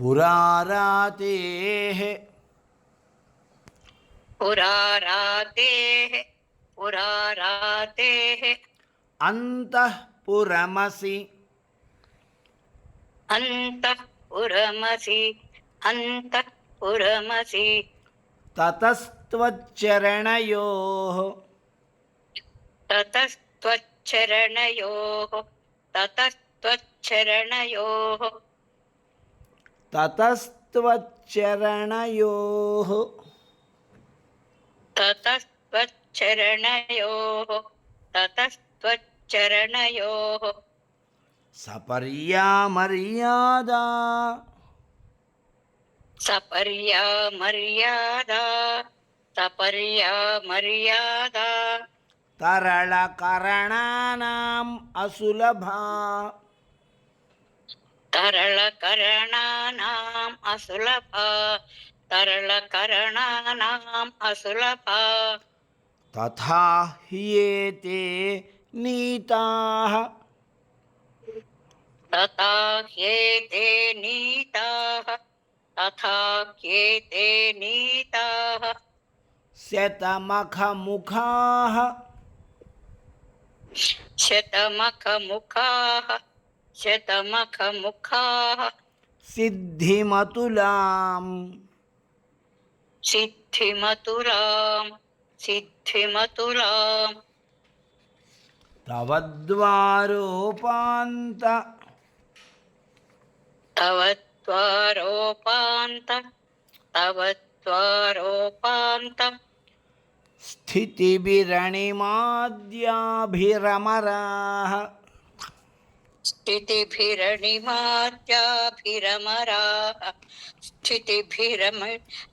పురారాతేః. పురారాతేః పురారాతేః. అంతఃపురమసి. అంతఃపురమసి అంతఃపురమసి. తతస్త్వచ్చరణయోః. తతస్త్వచ్చరణయోః తతస్త్వచ్చరణయోః. ततस्त्वच्चरणयोः। ततस्त्वच्चरणयोः। ततस्त्वच्चरणयोः। सपर्या मर्यादा सपर्या मर्यादा सपर्या मर्यादा तरळकरणानाम् असुलभा। तरलकरणानाम् असुलभा तरलकरणानाम् असुलभा। तथा ह्येते नीताः। तथा ह्येते नीताः तथा ह्येते नीताः। शतमखमुखाः। शतमखमुखाः। శతమఖముఖాః. సిద్ధిమతులాం. సిద్ధిమతురాం సిద్ధిమతురాం. తవద్వారోపాంత. తవద్వారోపాంత తవద్వారోపాంత. స్థితిభిరణిమాద్యాభిరమరాः. स्थितिभिरणिमाद्याभिरमराः स्थितिभिरम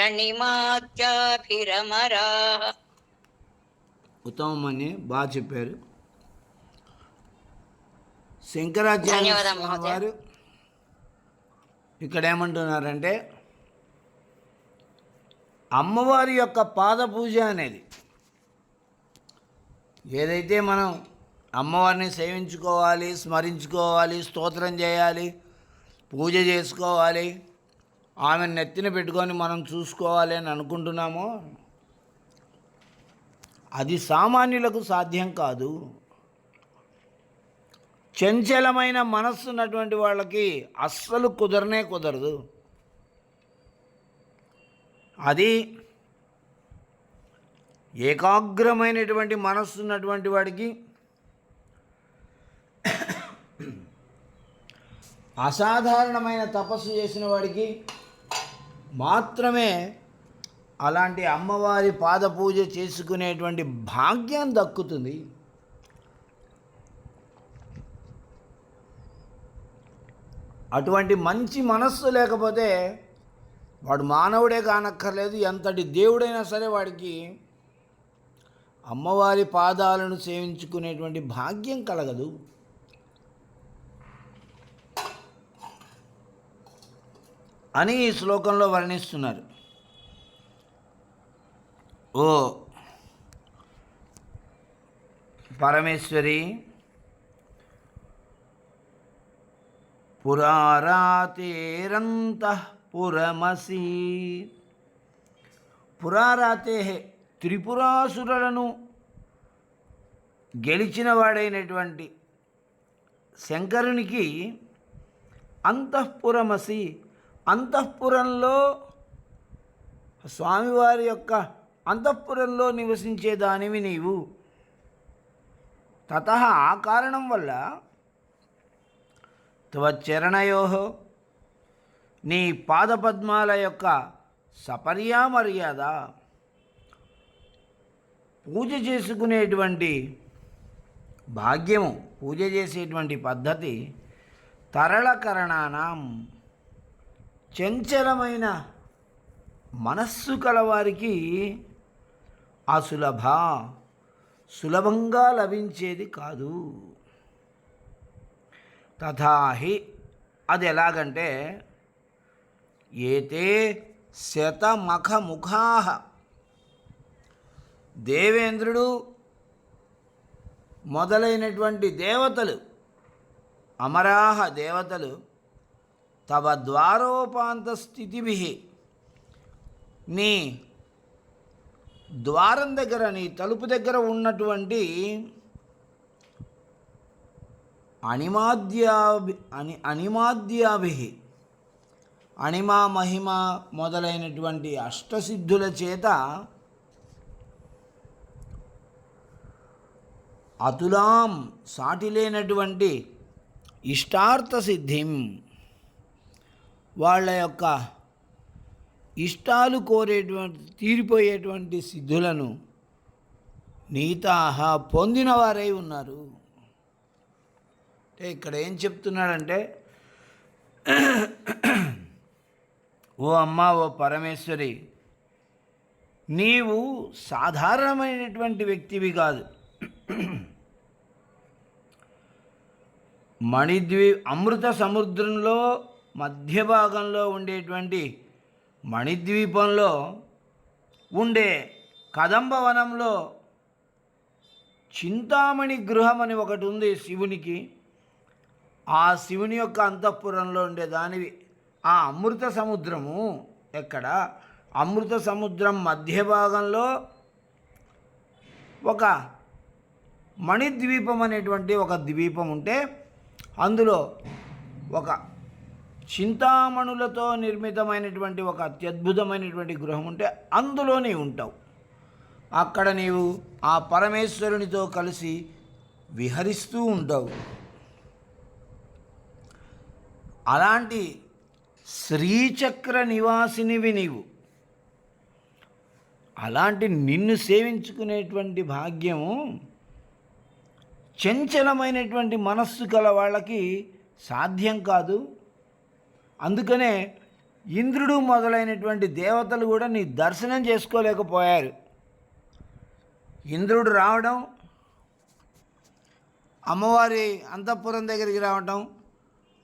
रणिमाद्याभिरमराः ఉత్తమం అని బాగా చెప్పారు శంకరాచార్య ధన్యవాదాలు, స్వామి మహోదయ. వారు ఇక్కడ ఏమంటున్నారంటే అమ్మవారి యొక్క పాద పూజ అనేది ఏదైతే మనం అమ్మవారిని సేవించుకోవాలి స్మరించుకోవాలి స్తోత్రం చేయాలి పూజ చేసుకోవాలి. ఆమె నెత్తిన పెట్టుకొని మనం చూసుకోవాలి అని అనుకుంటున్నామో అది సామాన్యులకు సాధ్యం కాదు. చంచలమైన మనస్సు ఉన్నటువంటి వాళ్ళకి అస్సలు కుదరనే కుదరదు. అది ఏకాగ్రమైనటువంటి మనస్సు ఉన్నటువంటి వాడికి అసాధారణమైన తపస్సు చేసిన వాడికి మాత్రమే అలాంటి అమ్మవారి పాద పూజ చేసుకునేటువంటి భాగ్యం దక్కుతుంది. అటువంటి మంచి మనస్సు లేకపోతే వాడు మానవుడే కానక్కర్లేదు ఎంతటి దేవుడైనా సరే వాడికి అమ్మవారి పాదాలను సేవించుకునేటువంటి భాగ్యం కలగదు. అని ఈ శ్లోకంలో వర్ణిస్తున్నారు. ఓ పరమేశ్వరి పురారాతేరంత పురమసి. పురారాతే త్రిపురాసురులను గెలిచినవాడైనటువంటి శంకరునికి అంతఃపురమసి అంతఃపురంలో స్వామివారి యొక్క అంతఃపురంలో నివసించేదానివి నీవు. తత ఆ కారణం వల్ల త్వచరణయో నీ పాదపద్మాల యొక్క సపర్యామర్యాద పూజ చేసుకునేటువంటి భాగ్యము పూజ చేసేటువంటి పద్ధతి తరళకరణానం. చంచలమైన మనస్సు కలవారికి అసులభ సులభంగా లభించేది కాదు. తథాహి అది ఎలాగంటే ఏతే శతమఖముఖా. దేవేంద్రుడు మొదలైనటువంటి దేవతలు అమరాహ దేవతలు తవ ద్వారోపాంత స్థితిభి నీ ద్వారం దగ్గర నీ తలుపు దగ్గర ఉన్నటువంటి అణిమాద్యాభి అని అణిమాద్యాభి. అణిమ మహిమ మొదలైనటువంటి అష్టసిద్ధుల చేత అతులాం సాటిలేనటువంటి ఇష్టార్థ సిద్ధిం వాళ్ళ యొక్క ఇష్టాలు కోరేటువంటి తీరిపోయేటువంటి సిద్ధులను నీతాహ పొందిన వారై ఉన్నారు. అంటే ఇక్కడ ఏం చెప్తున్నాడంటే ఓ అమ్మ ఓ పరమేశ్వరి నీవు సాధారణమైనటువంటి వ్యక్తివి కాదు. మణిద్వీ అమృత సముద్రంలో మధ్య భాగంలో ఉండేటువంటి మణిద్వీపంలో ఉండే కదంబవనంలో చింతామణి గృహం అని ఒకటి ఉంది శివునికి. ఆ శివుని యొక్క అంతఃపురంలో ఉండే దానివి. ఆ అమృత సముద్రము ఎక్కడ? అమృత సముద్రం మధ్య భాగంలో ఒక మణిద్వీపం అనేటువంటి ఒక ద్వీపం ఉంటే అందులో ఒక చింతామణులతో నిర్మితమైనటువంటి ఒక అత్యద్భుతమైనటువంటి గృహం ఉంటే అందులో నీవు ఉంటావు. అక్కడ నీవు ఆ పరమేశ్వరునితో కలిసి విహరిస్తూ ఉంటావు. అలాంటి శ్రీచక్ర నివాసినివి నీవు. అలాంటి నిన్ను సేవించుకునేటువంటి భాగ్యము చంచలమైనటువంటి మనస్సు గల వాళ్ళకి సాధ్యం కాదు. అందుకనే ఇంద్రుడు మొదలైనటువంటి దేవతలు కూడా నీ దర్శనం చేసుకోలేకపోయారు. ఇంద్రుడు రావడం అమ్మవారి అంతఃపురం దగ్గరికి రావటం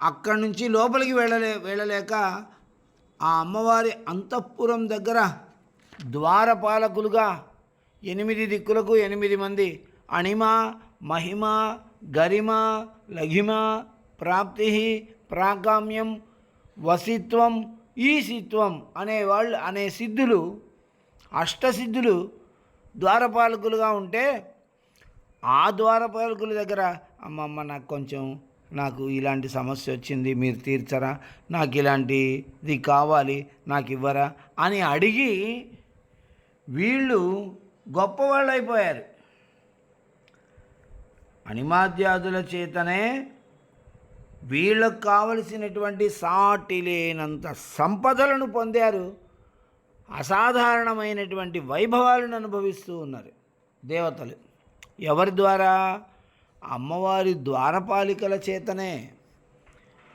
అక్కడి నుంచి లోపలికి వెళ్ళలే వెళ్ళలేక ఆ అమ్మవారి అంతఃపురం దగ్గర ద్వారపాలకులుగా ఎనిమిది దిక్కులకు ఎనిమిది మంది అణిమ మహిమ గరిమ లఘిమ ప్రాప్తి ప్రాకామ్యం వసిత్వం ఈసిత్వం అనేవాళ్ళు అనే సిద్ధులు అష్టసిద్ధులు ద్వారపాలకులుగా ఉంటే ఆ ద్వారపాలకుల దగ్గర అమ్మమ్మ నాకు కొంచెం నాకు ఇలాంటి సమస్య వచ్చింది మీరు తీర్చరా నాకు ఇలాంటిది కావాలి నాకు ఇవ్వరా అని అడిగి వీళ్ళు గొప్పవాళ్ళు అయిపోయారు. అనిమాద్యాదుల చేతనే వీళ్ళకు కావలసినటువంటి సాటి లేనంత సంపదలను పొందారు. అసాధారణమైనటువంటి వైభవాలను అనుభవిస్తూ ఉన్నారు దేవతలు. ఎవరి ద్వారా? అమ్మవారి ద్వారపాలికల చేతనే.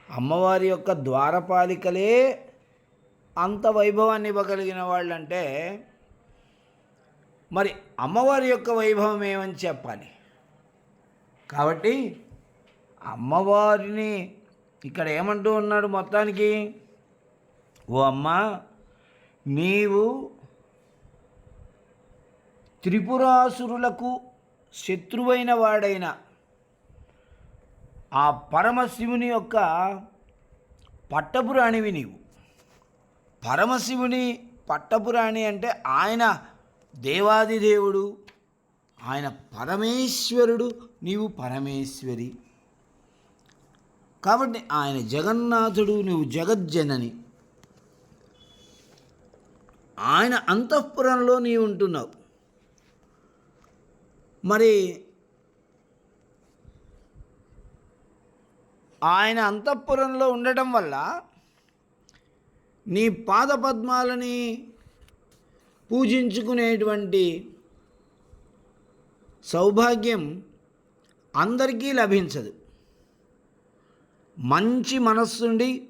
అమ్మవారి యొక్క ద్వారపాలికలే అంత వైభవాన్ని ఇవ్వగలిగిన వాళ్ళంటే మరి అమ్మవారి యొక్క వైభవం ఏమని చెప్పాలి? కాబట్టి అమ్మవారిని ఇక్కడ ఏమంటూ ఉన్నాడు మొత్తానికి? ఓ అమ్మ నీవు త్రిపురాసురులకు శత్రువైన వాడైన ఆ పరమశివుని యొక్క పట్టపురాణివి నీవు. పరమశివుని పట్టపురాణి అంటే ఆయన దేవాదిదేవుడు ఆయన పరమేశ్వరుడు నీవు పరమేశ్వరి. కాబట్టి ఆయన జగన్నాథుడు నువ్వు జగజ్జనని. ఆయన అంతఃపురంలో నీవు ఉంటున్నావు. మరి ఆయన అంతఃపురంలో ఉండటం వల్ల నీ పాదపద్మాలని పూజించుకునేటువంటి సౌభాగ్యం అందరికీ లభించదు. మంచి మనస్సుండి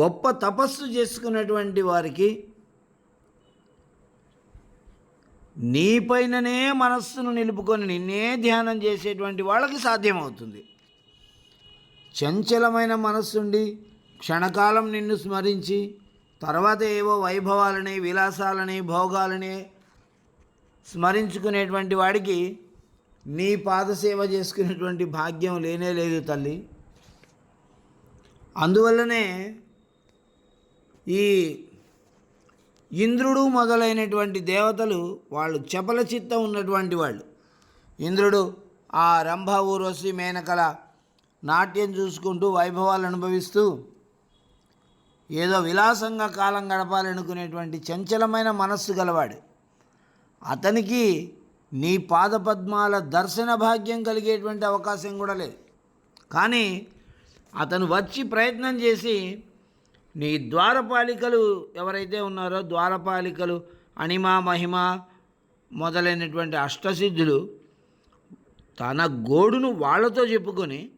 గొప్ప తపస్సు చేసుకున్నటువంటి వారికి నీపైననే మనస్సును నిలుపుకొని నిన్నే ధ్యానం చేసేటువంటి వాళ్ళకి సాధ్యమవుతుంది. చంచలమైన మనస్సుండి క్షణకాలం నిన్ను స్మరించి తర్వాత ఏవో వైభవాలని విలాసాలని భోగాలని స్మరించుకునేటువంటి వాడికి నీ పాదసేవ చేసుకునేటువంటి భాగ్యం లేనే లేదు తల్లి. అందువల్లనే ఈ ఇంద్రుడు మొదలైనటువంటి దేవతలు వాళ్ళు చపల చిత్తం ఉన్నటువంటి వాళ్ళు. ఇంద్రుడు ఆ రంభ ఊర్వశి మేనకల నాట్యం చూసుకుంటూ వైభవాలు అనుభవిస్తూ ఏదో విలాసంగా కాలం గడపాలనుకునేటువంటి చంచలమైన మనస్సు గలవాడు. అతనికి నీ పాదపద్మాల దర్శన భాగ్యం కలిగేటువంటి అవకాశం కూడా లేదు. కానీ అతను వచ్చి ప్రయత్నం చేసి నీ ద్వారపాలికలు ఎవరైతే ఉన్నారో ద్వారపాలికలు అణిమ మహిమ మొదలైనటువంటి అష్టసిద్ధులు తన గోడును వాళ్ళతో చెప్పుకొని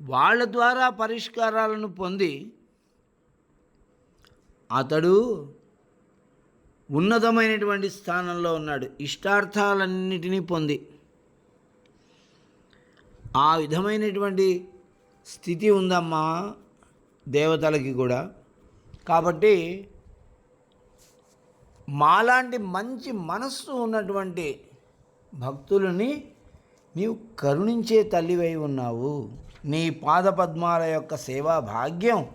వాళ్ళ ద్వారా పరిష్కారాలను పొంది అతడు ఉన్నతమైనటువంటి స్థానంలో ఉన్నాడు. ఇష్టార్థాలన్నిటినీ పొంది. ఆ విధమైనటువంటి స్థితి ఉందమ్మా దేవతలకి కూడా. కాబట్టి మాలాంటి మంచి మనస్సు ఉన్నటువంటి భక్తులని నీవు కరుణించే తల్లివై ఉన్నావు. నీ పాదపద్మాల యొక్క సేవా భాగ్యం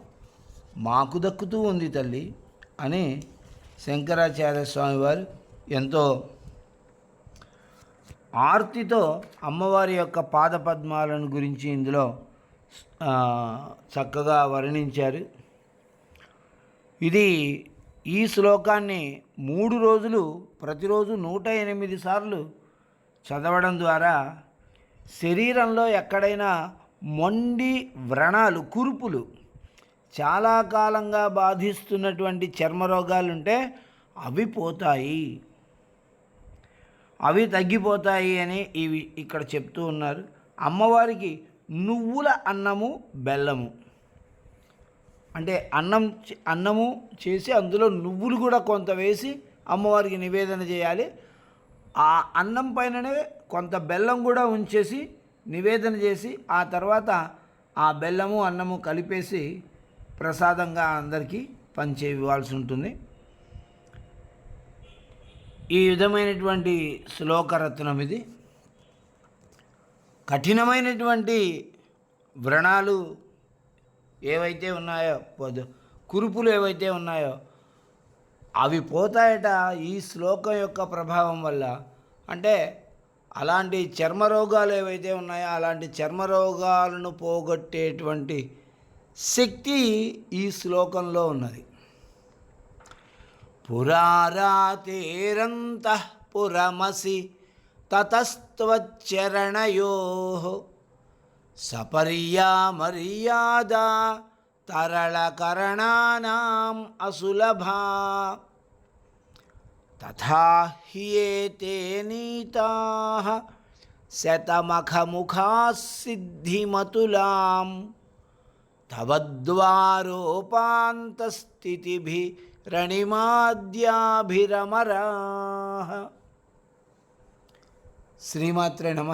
మాకు దక్కుతూ ఉంది తల్లి అని శంకరాచార్య స్వామివారు ఎంతో ఆర్తితో అమ్మవారి యొక్క పాదపద్మాలను గురించి ఇందులో చక్కగా వర్ణించారు. ఇది ఈ శ్లోకాన్ని మూడు రోజులు ప్రతిరోజు నూట ఎనిమిది సార్లు చదవడం ద్వారా శరీరంలో ఎక్కడైనా మొండి వ్రణాలు కురుపులు చాలా కాలంగా బాధిస్తున్నటువంటి చర్మరోగాలుంటే అవి పోతాయి. అవి తగ్గిపోతాయి అని ఇవి ఇక్కడ చెప్తూ ఉన్నారు. అమ్మవారికి నువ్వుల అన్నము బెల్లము. అంటే అన్నం అన్నము చేసి అందులో నువ్వులు కూడా కొంత వేసి అమ్మవారికి నివేదన చేయాలి. ఆ అన్నం పైననే కొంత బెల్లం కూడా ఉంచేసి నివేదన చేసి ఆ తర్వాత ఆ బెల్లము అన్నము కలిపేసి ప్రసాదంగా అందరికీ పంచే ఇవ్వాల్సి ఉంటుంది. ఈ విధమైనటువంటి శ్లోకరత్నం ఇది. కఠినమైనటువంటి వ్రణాలు ఏవైతే ఉన్నాయో కురుపులు ఏవైతే ఉన్నాయో అవి పోతాయట ఈ శ్లోకం యొక్క ప్రభావం వల్ల. అంటే అలాంటి చర్మ రోగాలు ఏవైతే ఉన్నాయో అలాంటి చర్మ రోగాలను పోగొట్టేటువంటి శక్తి ఈ శ్లోకంలో ఉన్నది. పురారాతేరంత పురమసి తతస్త్వచ్చరణయో సపర్యా మర్యాదా తరళకరణానాం అసులభా తథా హ్యేతే నీతాః శతమఖముఖాः సిద్ధిమతులాం తవద్వారోపాంతస్థితిభిరణిమాద్యాభిరమరా శ్రీమాత్రే నమ.